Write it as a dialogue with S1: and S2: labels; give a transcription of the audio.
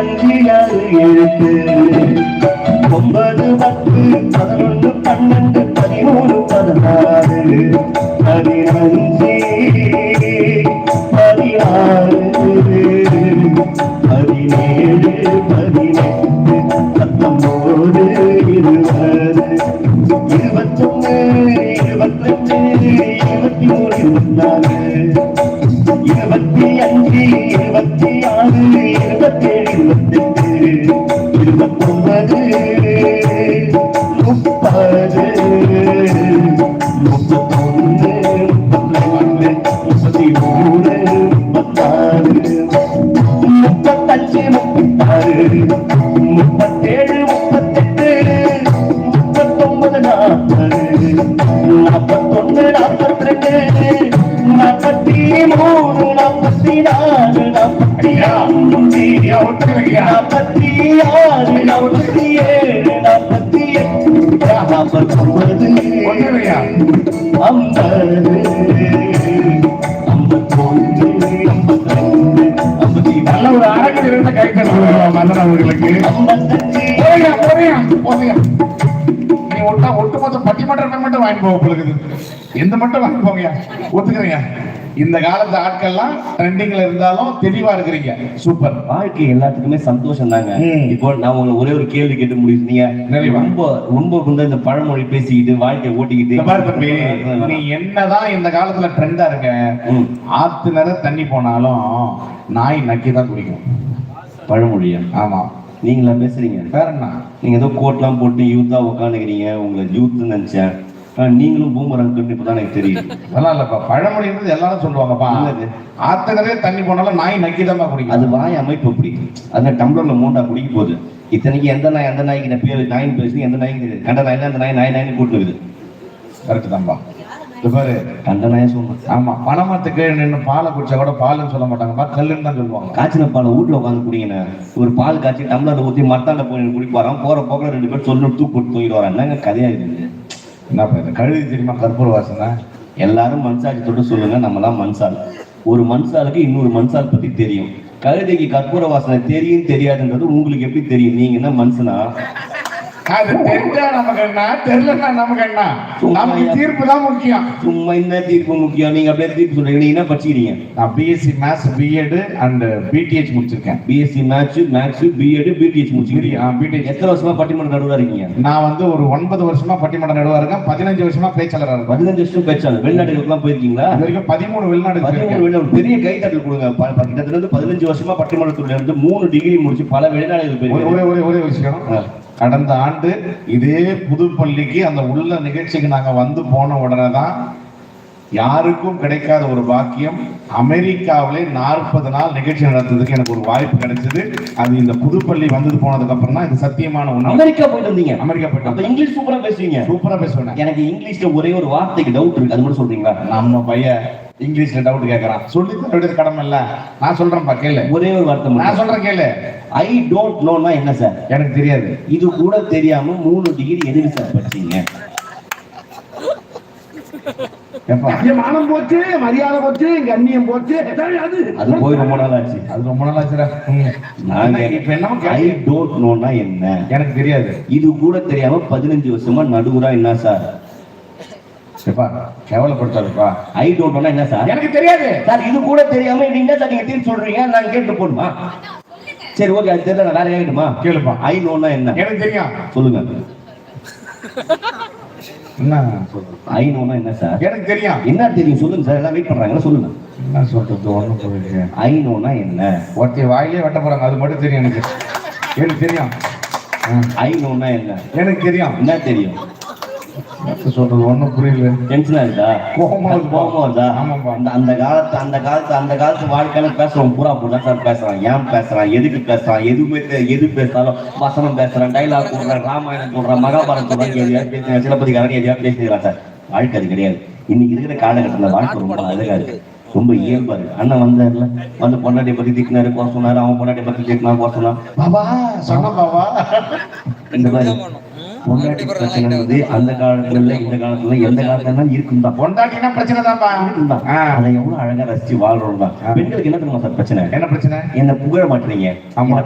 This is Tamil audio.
S1: அஞ்சு எழுத்து ஒன்பது பத்து பதினொன்று பன்னெண்டு பதிமூணு பதினாறு. பதினஞ்சு பதினாறு. பதினேழு பதினெட்டு பத்தொன்பது இருபது. இருபத்தி
S2: நல்ல ஒரு அழகு இருந்த கை தட்டுவோம் மன்னன் அவர்களுக்கு போறியா போறியா போறியா நீ ஒட்டா ஒட்டுமொத்த பட்டிமன்றமே மட்டும் வாங்கி போக போகுது எந்த மட்டும் வாங்கி போங்கயா ஒத்துக்கிறீங்க இந்த காலத்து ஆட்கள்லாம் ட்ரெண்டிங்ல இருந்தாலும் தெளிவா இருக்கிறீங்க. சூப்பர்.
S1: வாழ்க்கை எல்லாத்துக்குமே சந்தோஷம் தாங்க. இப்போ நான் உங்களை ஒரே ஒரு கேள்வி கேட்டு
S2: நிறைவா.
S1: ரொம்ப ரொம்ப வந்து இந்த பழமொழி பேசிக்கிட்டு வாழ்க்கையை ஓட்டிக்கிட்டு.
S2: நீ என்னதான் இந்த காலத்துல ட்ரெண்டா இருக்க. ஆத்து நிற தண்ணி போனாலும் நாய் நக்கி தான் குடிக்கும்.
S1: பழமொழியா?
S2: ஆமா.
S1: நீங்களா பேசுறீங்க?
S2: வேற என்ன?
S1: நீங்க ஏதோ கோட்லாம் போட்டு யூத்தா உட்காந்துக்கிறீங்க உங்களை யூத் நினைச்சேன். நீங்களும் பூமரங் இப்பதான் எனக்கு தெரியும்
S2: அதெல்லாம் இல்லப்பா. பழமொழின்றது எல்லாரும் சொல்லுவாங்கப்பா.
S1: என்னது?
S2: ஆத்து நிறைய தண்ணி போனாலும் நாய் நக்கி தான் குடிக்கும்.
S1: அது வாய் அமைப்பு அப்படி. அந்த டம்ளர்ல மூண்டா குடிக்க போகுது. இத்தனைக்கு எந்த நாய் எந்த நாய்க்கு நான் பேர் நாயின் பேசி எந்த நாய்க்கு. கண்ட நாய் அந்த நாய் நாய் நாய்னு கூட்டுக்குது
S2: கரெக்ட் தான்பா இது பாரு.
S1: கண்ட நாயை சொல்றேன்.
S2: ஆமா. பணமரத்துக்கு நின்று பாலை குடிச்சா கூட பாலுன்னு சொல்ல மாட்டாங்கப்பா கல்லுன்னு தான் சொல்லுவாங்க.
S1: காய்ச்சின பாலை வீட்ல உட்காந்து குடிங்கண்ணே. ஒரு பால் காய்ச்சி டம்ளர் ஊற்றி மத்தாண்ட போய் குடிப்பாராம் போற போக்கில் ரெண்டு பேர் சொல்லணும் தூக்கு போட்டு வராங்க என்னங்க கதையா இருக்குது
S2: என்ன இது கழுதி தெரியுமா? கற்பூர வாசனை.
S1: எல்லாரும் மண்சாட்சி தொட்டு சொல்லுங்க நம்மலாம் மண்சால். ஒரு மண்சாலுக்கு இன்னொரு மண்சால் பத்தி தெரியும். கழுதைக்கு கற்பூர வாசனை தெரியும் தெரியாதுன்றது உங்களுக்கு எப்படி தெரியும்? நீங்க என்ன மனுஷனா
S2: அது தெரிஞ்சா நமக்கு என்ன? தெரியலன்னா நமக்கு என்ன? நமக்கு தீர்ப்பு தான் முக்கியம்.
S1: சும்மா என்ன தீர்ப்பு முக்கியம்? நீங்க அப்படியே தீர்ப்பு சொல்றீங்க. நீங்க என்ன படிச்சுக்கிறீங்க?
S2: நான் BSc maths BEd and PhD முடிச்சிருக்கேன்.
S1: BSc maths maths BEd PhD முடிச்சுக்கிறீங்க
S2: PhD
S1: எத்தனை வருஷமா பட்டிமன்ற நடுவரா இருக்கீங்க?
S2: நான் வந்து ஒரு ஒன்பது வருஷமா பட்டிமன்ற நடுவா இருக்கேன். பதினஞ்சு வருஷமா பேச்சாளராக இருக்கேன்.
S1: பதினஞ்சு வருஷம் பேச்சாளர். வெளிநாடுகளுக்குலாம் போயிருக்கீங்களா?
S2: இது வரைக்கும் பதிமூணு வெளிநாடு
S1: பதிமூணு. வெளிநாடு. பெரிய கைத்தட்டல் கொடுங்க. ப- ப- கிட்டத்தட்ட பதினஞ்சு வருஷமா பட்டிமன்றத்துல இருந்து மூணு டிகிரி முடிச்சு பல வெளிநாடுகள் போயிருக்கீங்க.
S2: ஒரே ஒரே ஒரே விஷயம். கடந்த ஆண்டு இதே புதுப்பள்ளிக்கு அந்த உள்ள நிகழ்ச்சிக்கு நாங்க வந்து போன உடனே தான் யாருக்கும் கிடைக்காத ஒரு பாக்கியம். அமெரிக்காவிலே நாற்பது நாள் நிகழ்ச்சி நடத்துறதுக்கு எனக்கு ஒரு வாய்ப்பு கிடைச்சது. அது இந்த புதுப்பள்ளி வந்தது போனதுக்கு அப்புறம் தான் இது சத்தியமான உண்மை
S1: அமெரிக்கா போயிட்டு வந்தீங்க?
S2: அமெரிக்கா
S1: அப்ப
S2: போயிட்டு
S1: இங்கிலீஷ் சூப்பரா பேசுவீங்க.
S2: சூப்பரா பேசுவேன்
S1: எனக்கு இங்கிலீஷ்ல ஒரே ஒரு வார்த்தைக்கு டவுட் இருக்கு. அது மட்டும் சொல்றீங்களா?
S2: நம்ம பையன் இங்கிலீஷ்ல டவுட் கேட்கறான் சொல்லி தர வேண்டியது கடமை இல்ல. நான் சொல்றேன்ப்பா கேளு.
S1: ஒரே ஒரு வார்த்தை
S2: நான் சொல்றேன் கேளு.
S1: ஐ டோன்ட் நோனா என்ன சார்
S2: எனக்கு தெரியாது.
S1: இது கூட தெரியாம மூணு டிகிரி எதுக்கு சார் படிச்சீங்க?
S3: மானம் போச்சு மரியாதை போச்சு கண்ணியம் போச்சு. அது.
S1: அது போய் ரொம்ப நாள் ஆச்சு
S2: அது ரொம்ப நாள் ஆச்சுடா
S1: நாங்க
S2: இப்ப என்ன
S1: ஐ டோன்ட் நோனா என்ன?
S2: எனக்கு தெரியாது.
S1: இது கூட தெரியாம பதினஞ்சு வருஷமா நடுவுரா என்ன சார்
S2: ஏப்பா கேவலப்படுத்தாதுப்பா.
S1: ஐ டோன்ட் நோனா என்ன சார்?
S2: எனக்கு தெரியாது.
S1: சார் இது கூட தெரியாம என்ன சார் நீங்க தீர்ப்பு சொல்றீங்க? நான் கேட்டு போடுமா சரி ஓகே அது தெரியல நான் வேற கேட்டுமா
S2: கேளுப்பா.
S1: ஐ நோனா என்ன?
S2: எனக்கு தெரியும்.
S1: சொல்லுங்க.
S2: என்ன?
S1: ஐ நோனா என்ன சார்?
S2: எனக்கு தெரியும்.
S1: என்ன தெரியும்? சொல்லுங்க சார் எல்லாம் வெயிட் பண்றாங்களா? சொல்லுங்க.
S2: என்ன சொல்றது? ஒண்ணும் புரியல
S1: ஐ என்ன?
S2: ஒருத்தி வாயிலே வெட்ட போறாங்க. அது மட்டும் தெரியும் எனக்கு. எனக்கு தெரியும்.
S1: ஐ என்ன?
S2: எனக்கு தெரியும்.
S1: என்ன தெரியும்?
S2: சொல்றது புரியல.
S1: டென்ஷனா இருக்கா.
S2: வருதா ஆமாப்பா.
S1: அந்த அந்த காலத்து அந்த காலத்து அந்த காலத்து வாழ்க்கையில பேசுறோம் பூரா பூரா சார் பேசுறான். ஏன் பேசுறான்? எதுக்கு பேசுறான்? எதுவுமே எது பேசினாலும் வசனம் பேசுறான் டைலாக் போடுறான் ராமாயணம் சொல்றான் மகாபாரதம் சொல்றான் எதையாவது பேசுறான் சிலப்பதிகாரன் எதையாவது பேசுகிறான் சார். வாழ்க்கை அது கிடையாது. இன்னைக்கு இருக்கிற காலகட்டத்தில் வாழ்க்கை ரொம்ப அழகா இருக்கு. ரொம்ப இயல்பா இருக்கு. அண்ணன் வந்தார்ல வந்து பொண்டாட்டியை பத்தி திட்டினாரு குறை சொன்னாரு அவன் பொண்டாட்டியை பத்தி திட்டினா குறை சொன்னான்.
S2: பாபா சொன்ன பாபா.
S1: இந்த மாதிரி. பொண்டாட்டி பிரச்சனைன்றது அந்த காலத்துல இந்த காலத்துல எந்த காலத்துல இருக்கும் தான்
S2: பொண்டாட்டினா பிரச்சனை. ஆ.
S1: அதை எவ்வளவு அழகா ரசிச்சு வாழ்றோம் தான் பெண்களுக்கு என்ன தெரியுமா சார் பிரச்சனை?
S2: என்ன பிரச்சனை?
S1: என்ன புகழ மாட்டீங்க
S2: ஆமா.
S1: என்னை